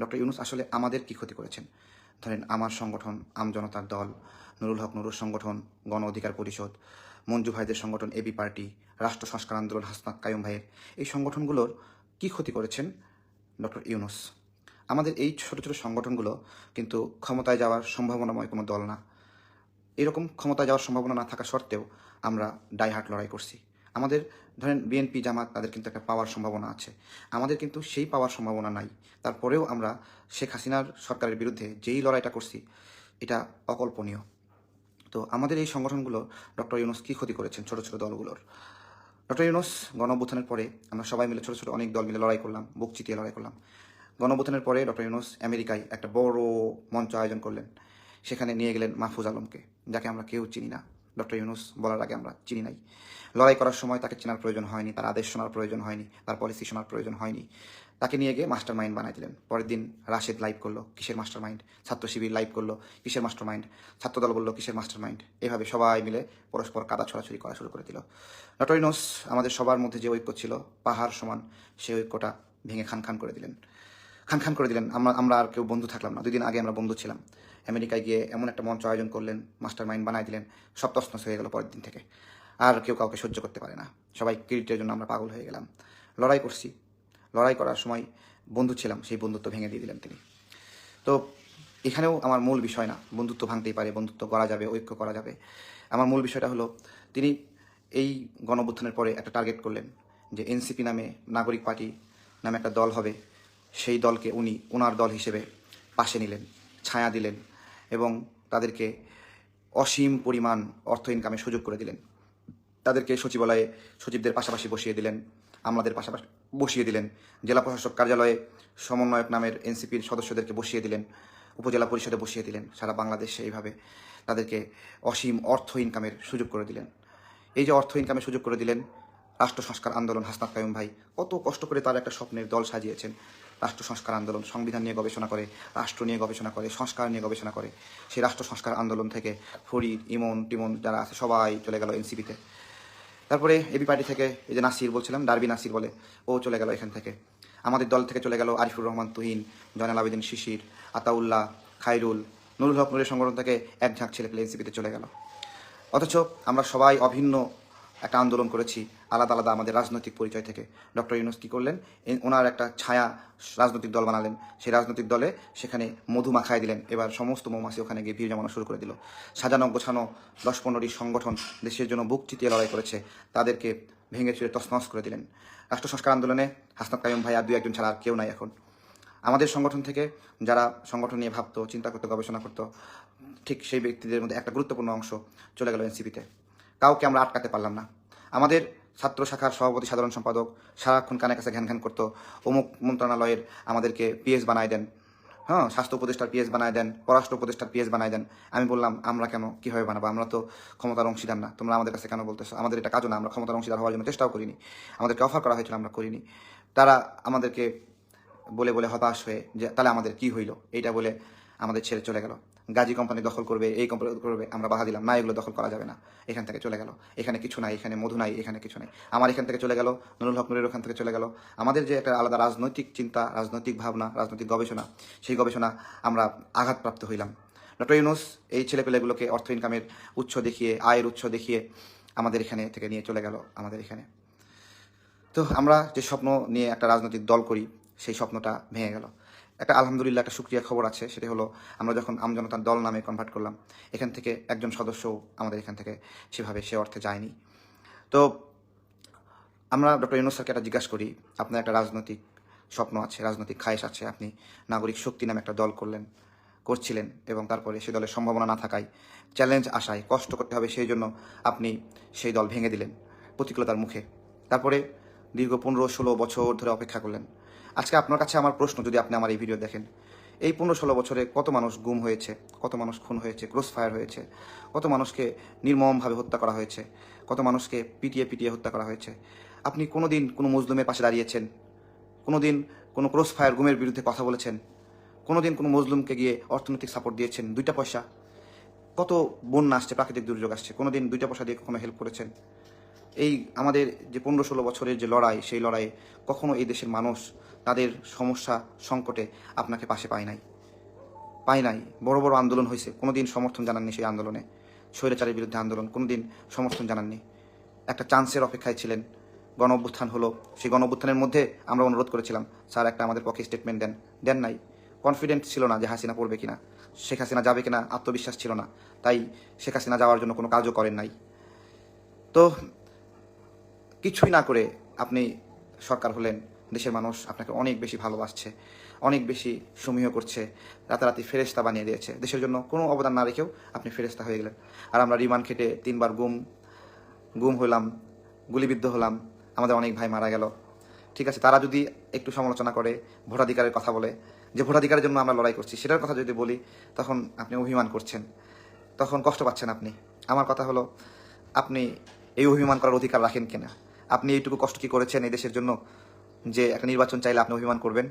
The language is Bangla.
ডক্টর ইউনুস আসলে আমাদের কি ক্ষতি করেছেন? ধরেন আমার সংগঠন আমজনতার দল, নুরুল হক নুরুর সংগঠন, গণ অধিকার পরিষদ, মঞ্জু ভাইদের সংগঠন এবি পার্টি, রাষ্ট্র সংস্কার আন্দোলন, হাসনাত কায়ুম ভাইয়ের, এই সংগঠনগুলোর কি ক্ষতি করেছেন ডক্টর ইউনুস? আমাদের এই ছোট ছোট সংগঠনগুলো কিন্তু ক্ষমতায় যাওয়ার সম্ভাবনাময় কোনো দল না। এরকম ক্ষমতায় যাওয়ার সম্ভাবনা না থাকা সত্ত্বেও আমরা ডাইহার্ট লড়াই করছি। আমাদের, ধরেন বিএনপি জামাত, তাদের কিন্তু একটা পাওয়ার সম্ভাবনা আছে। আমাদের কিন্তু সেই পাওয়ার সম্ভাবনা নাই। তারপরেও আমরা শেখ হাসিনার সরকারের বিরুদ্ধে যেই লড়াইটা করছি, এটা অকল্পনীয়। তো আমাদের এই সংগঠনগুলো ডক্টর ইউনুস কী ক্ষতি করেছেন ছোট ছোট দলগুলোর? ডক্টর ইউনুস, গণঅভ্যুত্থানের পরে আমরা সবাই মিলে ছোট ছোট অনেক দল মিলে লড়াই করলাম, বুক চিতিয়ে লড়াই করলাম। গণঅভ্যুত্থানের পরে ডক্টর ইউনুস আমেরিকায় একটা বড় মঞ্চ আয়োজন করলেন। সেখানে নিয়ে গেলেন মাহফুজ আলমকে, যাকে আমরা কেউ চিনি না। ডক্টর ইউনুস বলার আগে আমরা চিনি নাই। লড়াই করার সময় তাকে চেনার প্রয়োজন হয়নি, তার আদেশ শোনার প্রয়োজন হয়নি, তার পলিসি শোনার প্রয়োজন হয়নি। তাকে নিয়ে গিয়ে মাস্টার মাইন্ড বানাই দিলেন। পরের দিন রাশেদ লাইভ করল, কিসের মাস্টার মাইন্ড ছাত্র শিবির লাইভ করল, কিসের মাস্টার মাইন্ড ছাত্রদল বলল, কিসের মাস্টার মাইন্ড এভাবে সবাই মিলে পরস্পর কাদা ছড়াছড়ি করা শুরু করে দিল। ডক্টর ইউনুস আমাদের সবার মধ্যে যে ঐক্য ছিল, পাহাড় সমান, সেই ঐক্যটা ভেঙে খান খান করে দিলেন। খান খান করে দিলেন। আমরা আমরা আর কেউ বন্ধু থাকলাম না। দুই দিন আগে আমরা বন্ধু ছিলাম। আমেরিকায় গিয়ে এমন একটা মঞ্চ আয়োজন করলেন মাস্টার মাইন্ড বানাই দিলেন, সব তসনস হয়ে গেল পরের দিন থেকে। আর কেউ কাউকে সহ্য করতে পারে না। সবাই ক্রিকেটের জন্য আমরা পাগল হয়ে গেলাম। লড়াই করছি। লড়াই করার সময় বন্ধু ছিলাম, সেই বন্ধুত্ব ভেঙে দিয়ে দিলেন তিনি। তো এখানেও আমার মূল বিষয় না, বন্ধুত্ব ভাঙতেই পারে, বন্ধুত্ব করা যাবে, ঐক্য করা যাবে। আমার মূল বিষয়টা হলো, তিনি এই গণঅভ্যুত্থানের পরে একটা টার্গেট করলেন যে এনসিপি নামে নাগরিক পার্টি নামে একটা দল হবে। সেই দলকে উনি ওনার দল হিসেবে পাশে নিলেন, ছায়া দিলেন। এবং তাদেরকে অসীম পরিমাণ অর্থ ইনকামের সুযোগ করে দিলেন। তাদেরকে সচিবালয়ে সচিবদের পাশাপাশি বসিয়ে দিলেন, আমলাদের পাশাপাশি বসিয়ে দিলেন, জেলা প্রশাসক কার্যালয়ে সমন্বয়ক নামের এনসিপির সদস্যদেরকে বসিয়ে দিলেন, উপজেলা পরিষদে বসিয়ে দিলেন, সারা বাংলাদেশে এইভাবে তাদেরকে অসীম অর্থ ইনকামের সুযোগ করে দিলেন। এই যে অর্থ ইনকামের সুযোগ করে দিলেন, রাষ্ট্র সংস্কার আন্দোলন হাসনাত কায়ুম ভাই কত কষ্ট করে তার একটা স্বপ্নের দল সাজিয়েছেন। রাষ্ট্র সংস্কার আন্দোলন সংবিধান নিয়ে গবেষণা করে, রাষ্ট্র নিয়ে গবেষণা করে, সংস্কার নিয়ে গবেষণা করে। সেই রাষ্ট্র সংস্কার আন্দোলন থেকে ফরিদ, ইমন, টিমন যারা আছে, সবাই চলে গেল এনসিপিতে। তারপরে এবি পার্টি থেকে এই যে নাসির বলছিলাম, ডারবি নাসির বলে, ও চলে গেল এখান থেকে। আমাদের দল থেকে চলে গেল আরিফুর রহমান, তুহিন, জয়নাল আবেদিন, শিশির, আতাউল্লাহ খাইরুল নুরুল হক নুরের সংগঠন থেকে এক ঝাঁক ছেলে পেলে এনসিপিতে চলে গেল। অথচ আমরা সবাই অভিন্ন একটা আন্দোলন করেছি আলাদা আলাদা আমাদের রাজনৈতিক পরিচয় থেকে। ডক্টর ইউনুস কী করলেন? ওনার একটা ছায়া রাজনৈতিক দল বানালেন। সেই রাজনৈতিক দলে সেখানে মধু মাখায় দিলেন। এবার সমস্ত মৌমাছি ওখানে গিয়ে ভিড় জমানো শুরু করে দিল। সাজানো গোছানো দশ পনেরোটি সংগঠন দেশের জন্য বুক চিতিয়ে লড়াই করেছে, তাদেরকে ভেঙে চুরে তছনছ করে দিলেন। রাষ্ট্র সংস্কার আন্দোলনে হাসনাত কায়ুম ভাই আর দুই একজন ছাড়া আর কেউ নাই এখন। আমাদের সংগঠন থেকে যারা সংগঠন নিয়ে ভাবতো, চিন্তা করতো, গবেষণা করতো, ঠিক সেই ব্যক্তিদের মধ্যে একটা গুরুত্বপূর্ণ অংশ চলে গেল এনসিপিতে। কাউকে আমরা আটকাতে পারলাম না। আমাদের ছাত্র শাখার সভাপতি, সাধারণ সম্পাদক সারাক্ষণ কানে কাছে ঘ্যান ঘ্যান করতো। অমুক মন্ত্রণালয়ের আমাদেরকে পিএস বানায় দেন। হ্যাঁ স্বাস্থ্য উপদেষ্টার পিএস বানায় দেন, পররাষ্ট্র উপদেষ্টার পিএস বানায় দেন। আমি বললাম, আমরা কেন, কীভাবে বানাবো? আমরা তো ক্ষমতার অংশীদার না। তোমরা আমাদের কাছে কেন বলতেছো? আমাদের এটা কাজও না, আমরা ক্ষমতার অংশীদার হওয়ার জন্য চেষ্টাও করিনি। আমাদেরকে অফার করা হয়েছিল, আমরা করিনি। তারা আমাদেরকে বলে বলে হতাশ হয়ে যে, তাহলে আমাদের কি হইল? এইটা বলে আমাদের ছেড়ে চলে গেল। গাজী কোম্পানি দখল করবে, এই কোম্পানি করবে, আমরা বাধা দিলাম। না, এগুলো দখল করা যাবে না। এখান থেকে চলে গেল। এখানে কিছু নাই, এখানে মধু নাই, এখানে কিছু নাই। আমার এখান থেকে চলে গেল, নুরুল হক নুরের ওখান থেকে চলে গেল। আমাদের যে একটা আলাদা রাজনৈতিক চিন্তা, রাজনৈতিক ভাবনা, রাজনৈতিক গবেষণা, সেই গবেষণা আমরা আঘাতপ্রাপ্ত হইলাম। ডক্টর ইউনুস এই ছেলেপেলেগুলোকে অর্থ ইনকামের উৎস দেখিয়ে, আয়ের উৎস দেখিয়ে আমাদের এখানে থেকে নিয়ে চলে গেল আমাদের এখানে। তো আমরা যে স্বপ্ন নিয়ে একটা রাজনৈতিক দল করি, সেই স্বপ্নটা ভেঙে গেল। একটা আলহামদুলিল্লাহ একটা সুক্রিয়া খবর আছে, সেটা হলো আমরা যখন আমজনতার দল নামে কনভার্ট করলাম, এখান থেকে একজন সদস্য আমাদের এখান থেকে সেভাবে সে অর্থে যায়নি। তো আমরা ডক্টর ইউনুস স্যারকে একটা জিজ্ঞাসা করি, আপনার একটা রাজনৈতিক স্বপ্ন আছে, রাজনৈতিক খায়েশ আছে, আপনি নাগরিক শক্তি নামে একটা দল করলেন, করছিলেন এবং তারপরে সেই দলের সম্ভাবনা না থাকায় চ্যালেঞ্জ আসায় কষ্ট করতে হবে, সেই জন্য আপনি সেই দল ভেঙে দিলেন প্রতিকূলতার মুখে। তারপরে দীর্ঘ পনেরো ষোলো বছর ধরে অপেক্ষা করলেন আজকে আপনার কাছে আমার প্রশ্ন, যদি আপনি আমার এই ভিডিও দেখেন। এই পনেরো ষোলো বছরে কত মানুষ গুম হয়েছে, কত মানুষ খুন হয়েছে ক্রস ফায়ার হয়েছে, কত মানুষকে নির্মমভাবে হত্যা করা হয়েছে, কত মানুষকে পিটিয়ে পিটিয়ে হত্যা করা হয়েছে। আপনি কোনো দিন কোনো মজলুমের পাশে দাঁড়িয়েছেন? কোনো দিন কোনো ক্রস ফায়ার গুমের বিরুদ্ধে কথা বলেছেন? কোনো দিন কোনো মজলুমকে গিয়ে অর্থনৈতিক সাপোর্ট দিয়েছেন? দুইটা পয়সা। কত বন্যা আসছে, প্রাকৃতিক দুর্যোগ আসছে। কোনো দিন দুইটা পয়সা দিয়ে কখনো হেল্প করেছেন? এই আমাদের যে পনেরো ষোলো বছরের যে লড়াই, সেই লড়াইয়ে কখনো এই দেশের মানুষ তাদের সমস্যা সংকটে আপনাকে পাশে পায় নাই। পায় নাই। বড় বড় আন্দোলন হয়েছে। কোনো দিন সমর্থন জানাননি সেই আন্দোলনে। স্বৈরাচারের বিরুদ্ধে আন্দোলন। কোনো দিন সমর্থন জানাননি। একটা চান্সের অপেক্ষায় ছিলেন। গণ অভ্যুত্থান হলো। সেই গণ অভ্যুত্থানের মধ্যে আমরা অনুরোধ করেছিলাম, স্যার, একটা আমাদের পক্ষে স্টেটমেন্ট দেন। দেন নাই। কনফিডেন্ট ছিল না যে হাসিনা পড়বে কিনা। শেখ হাসিনা যাবে কিনা আত্মবিশ্বাস ছিল না। তাই শেখ হাসিনা যাওয়ার জন্য কোনো কাজও করেন নাই। তো কিছুই না করে আপনি সরকার হলেন, দেশের মানুষ আপনাকে অনেক বেশি ভালোবাসছে, অনেক বেশি সমীহ করছে, রাতারাতি ফেরেস্তা বানিয়ে দিয়েছে। দেশের জন্য কোনো অবদান না রেখেও আপনি ফেরেস্তা হয়ে গেলেন। আর আমরা রিমান্ড খেটে তিনবার গুম গুম হলাম, গুলিবিদ্ধ হলাম। আমাদের অনেক ভাই মারা গেল। ঠিক আছে, তারা যদি একটু সমালোচনা করে, ভোটাধিকারের কথা বলে, যে ভোটাধিকারের জন্য আমরা লড়াই করছি, সেটার কথা যদি বলি, তখন আপনি অভিমান করছেন। তখন কষ্ট পাচ্ছেন আপনি। আমার কথা হলো, আপনি এই অভিমান করার অধিকার রাখেন কিনা? আপনি এইটুকু কষ্ট কি করেছেন এই দেশের জন্য যে একটা নির্বাচন চাইলে আপনি অভিমান করবেন?